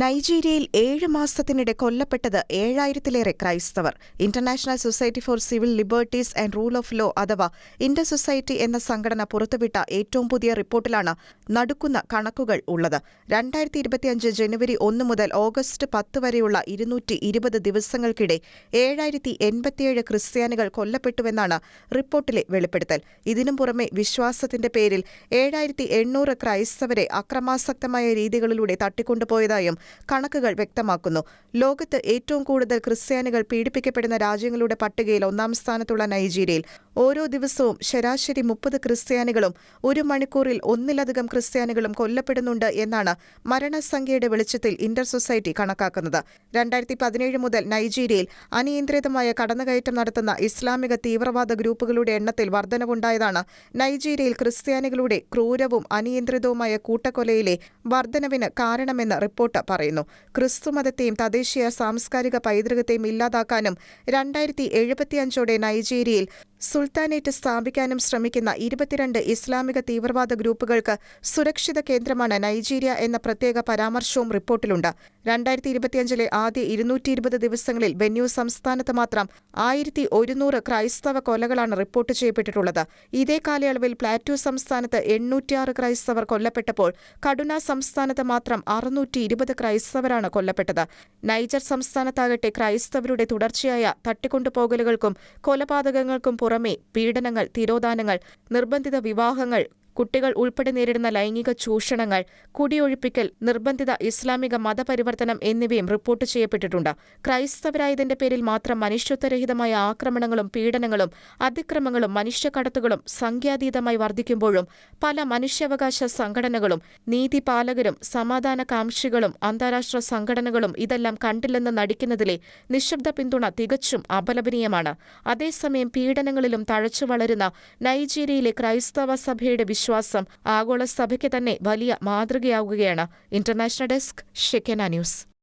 നൈജീരിയയിൽ ഏഴ് മാസത്തിനിടെ കൊല്ലപ്പെട്ടത് ഏഴായിരത്തിലേറെ ക്രൈസ്തവർ. International society for civil liberties and rule of law അഥവാ ഇന്റർ സൊസൈറ്റി എന്ന സംഘടന പുറത്തുവിട്ട ഏറ്റവും പുതിയ റിപ്പോർട്ടിലാണ് നടുക്കുന്ന കണക്കുകൾ ഉള്ളത്. രണ്ടായിരത്തി ഇരുപത്തിയഞ്ച് ജനുവരി ഒന്ന് മുതൽ ഓഗസ്റ്റ് പത്ത് വരെയുള്ള ഇരുന്നൂറ്റി ഇരുപത് ദിവസങ്ങൾക്കിടെ ഏഴായിരത്തി എൺപത്തിയേഴ് ക്രിസ്ത്യാനികൾ കൊല്ലപ്പെട്ടുവെന്നാണ് റിപ്പോർട്ടിലെ വെളിപ്പെടുത്തൽ. ഇതിനു പുറമെ വിശ്വാസത്തിന്റെ പേരിൽ ഏഴായിരത്തി എണ്ണൂറ് ക്രൈസ്തവരെ അക്രമാസക്തമായ രീതികളിലൂടെ തട്ടിക്കൊണ്ടുപോയതായും കണക്കുകൾ വ്യക്തമാക്കുന്നു. ലോകത്ത് ഏറ്റവും കൂടുതൽ ക്രിസ്ത്യാനികൾ പീഡിപ്പിക്കപ്പെടുന്ന രാജ്യങ്ങളുടെ പട്ടികയിൽ ഒന്നാം സ്ഥാനത്തുള്ള നൈജീരിയയിൽ ഓരോ ദിവസവും ശരാശരി മുപ്പത് ക്രിസ്ത്യാനികളും ഒരു മണിക്കൂറിൽ ഒന്നിലധികം ക്രിസ്ത്യാനികളും കൊല്ലപ്പെടുന്നുണ്ട് എന്നാണ് മരണസംഖ്യയുടെ വെളിച്ചത്തിൽ ഇന്റർ സൊസൈറ്റി കണക്കാക്കുന്നത്. രണ്ടായിരത്തി പതിനേഴ് മുതൽ നൈജീരിയയിൽ അനിയന്ത്രിതമായ കടന്നുകയറ്റം നടത്തുന്ന ഇസ്ലാമിക തീവ്രവാദ ഗ്രൂപ്പുകളുടെ എണ്ണത്തിൽ വർധനവുണ്ടായതാണ് നൈജീരിയയിൽ ക്രിസ്ത്യാനികളുടെ ക്രൂരവും അനിയന്ത്രിതവുമായ കൂട്ടക്കൊലയിലെ വർധനവിന് കാരണമെന്ന് റിപ്പോർട്ട് പറയുന്നു. ക്രിസ്തുമതത്തെയും തദ്ദേശീയ സാംസ്കാരിക പൈതൃകത്തെയും ഇല്ലാതാക്കാനും രണ്ടായിരത്തി എഴുപത്തിയഞ്ചോടെ നൈജീരിയയിൽ സുൽത്താനേറ്റ് സ്ഥാപിക്കാനും ശ്രമിക്കുന്ന ഇരുപത്തിരണ്ട് ഇസ്ലാമിക തീവ്രവാദ ഗ്രൂപ്പുകൾക്ക് സുരക്ഷിത കേന്ദ്രമാണ് നൈജീരിയ എന്ന പ്രത്യേക പരാമർശവും റിപ്പോർട്ടിലുണ്ട്. രണ്ടായിരത്തി ഇരുപത്തിയഞ്ചിലെ ആദ്യ ഇരുന്നൂറ്റി ഇരുപത് ദിവസങ്ങളിൽ ബെന്യു സംസ്ഥാനത്ത് മാത്രം ആയിരത്തി ഒരുന്നൂറ് ക്രൈസ്തവ കൊലകളാണ് റിപ്പോർട്ട് ചെയ്യപ്പെട്ടിട്ടുള്ളത്. ഇതേ കാലയളവിൽ പ്ലാറ്റു സംസ്ഥാനത്ത് എണ്ണൂറ്റിയാറ് ക്രൈസ്തവർ കൊല്ലപ്പെട്ടപ്പോൾ കടുന സംസ്ഥാനത്ത് മാത്രം അറുന്നൂറ്റി ഇരുപത് ക്രൈസ്തവരാണ് കൊല്ലപ്പെട്ടത്. നൈജർ സംസ്ഥാനത്താകട്ടെ ക്രൈസ്തവരുടെ തുടർച്ചയായ തട്ടിക്കൊണ്ടുപോകലുകൾക്കും കൊലപാതകങ്ങൾക്കും പീഡനങ്ങൾ തിരോധാനങ്ങൾ നിർബന്ധിത വിവാഹങ്ങൾ കുട്ടികൾ ഉൾപ്പെടെ നേരിടുന്ന ലൈംഗിക ചൂഷണങ്ങൾ കുടിയൊഴിപ്പിക്കൽ നിർബന്ധിത ഇസ്ലാമിക മതപരിവർത്തനം എന്നിവയും റിപ്പോർട്ട് ചെയ്യപ്പെട്ടിട്ടുണ്ട്. ക്രൈസ്തവരായതിന്റെ പേരിൽ മാത്രം മനുഷ്യത്വരഹിതമായ ആക്രമണങ്ങളും പീഡനങ്ങളും അതിക്രമങ്ങളും മനുഷ്യക്കടത്തുകളും സംഖ്യാതീതമായി വർദ്ധിക്കുമ്പോഴും പല മനുഷ്യാവകാശ സംഘടനകളും നീതിപാലകരും സമാധാനകാംക്ഷികളും അന്താരാഷ്ട്ര സംഘടനകളും ഇതെല്ലാം കണ്ടില്ലെന്ന് നടിക്കുന്നതിലെ നിശബ്ദ പിന്തുണ തികച്ചും അപലപനീയമാണ്. അതേസമയം പീഡനങ്ങളിലും തഴച്ചു വളരുന്ന നൈജീരിയയിലെ ക്രൈസ്തവ സഭയുടെ വിശ്വാസം ആഗോള സഭയ്ക്ക് തന്നെ വലിയ മാതൃകയാവുകയാണ്. International desk Shekinah news.